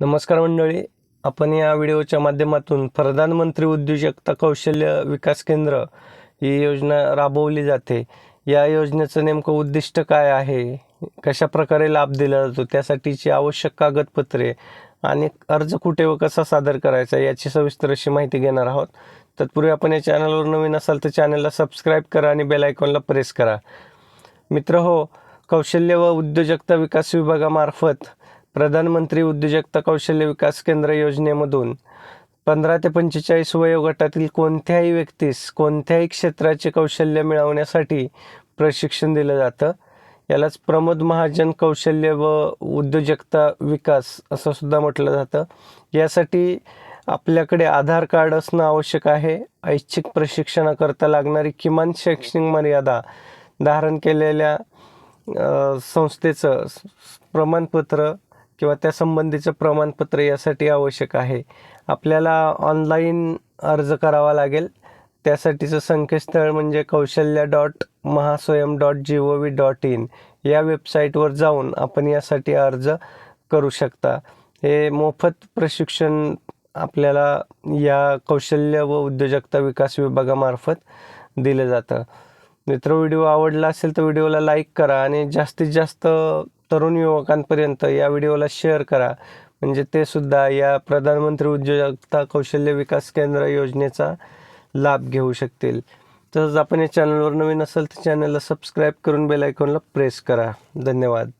नमस्कार मंडळी आपण या व्हिडिओच्या माध्यमातून प्रधानमंत्री उद्योजकता कौशल्य विकास केंद्र ही योजना राबवली जाते. या योजनेचं नेमकं उद्दिष्ट काय आहे? कशा प्रकारे लाभ दिला जातो? त्यासाठीची आवश्यक कागदपत्रे आणि अर्ज कुठे व कसा सादर करायचा याची सविस्तर अशी माहिती घेणार आहोत. तत्पूर्वी आपण या चॅनलवर नवीन असाल तर चॅनलला सबस्क्राईब करा आणि बेल आयकॉनला प्रेस करा. मित्र हो कौशल्य व उद्योजकता विकास विभागामार्फत प्रधानमंत्री उद्योजकता कौशल्य विकास केंद्र योजनेमधून पंधरा ते पंचेचाळीस वयोगटातील कोणत्याही व्यक्तीस कोणत्याही क्षेत्राचे कौशल्य मिळवण्यासाठी प्रशिक्षण दिलं जातं. यालाच प्रमोद महाजन कौशल्य व उद्योजकता विकास असं सुद्धा म्हटलं जातं. यासाठी आपल्याकडे आधार कार्ड असणं आवश्यक आहे. ऐच्छिक प्रशिक्षणाकरता लागणारी किमान शैक्षणिक मर्यादा धारण केलेल्या संस्थेचं प्रमाणपत्र किंवा त्या संबंधीचं प्रमाणपत्र यासाठी आवश्यक आहे. आपल्याला ऑनलाईन अर्ज करावा लागेल. त्यासाठीचं संकेतस्थळ म्हणजे Kaushalya dot Mahaswayam dot G O V dot in या वेबसाईटवर जाऊन आपण यासाठी अर्ज करू शकता. हे मोफत प्रशिक्षण आपल्याला या कौशल्य व उद्योजकता विकास विभागामार्फत दिलं जातं. मित्र व्हिडिओ आवडला असेल तर व्हिडिओला लाईक करा आणि जास्तीत जास्त तरुण युवकांपर्यंत या व्हिडिओला शेअर करा. म्हणजे ते सुद्धा या प्रधानमंत्री उद्योजकता कौशल्य विकास केंद्र योजनेचा लाभ घेऊ शकतील. तसंच आपण या चॅनलवर नवीन असेल तर चॅनलला सबस्क्राईब करून बेल आयकॉनला प्रेस करा. धन्यवाद.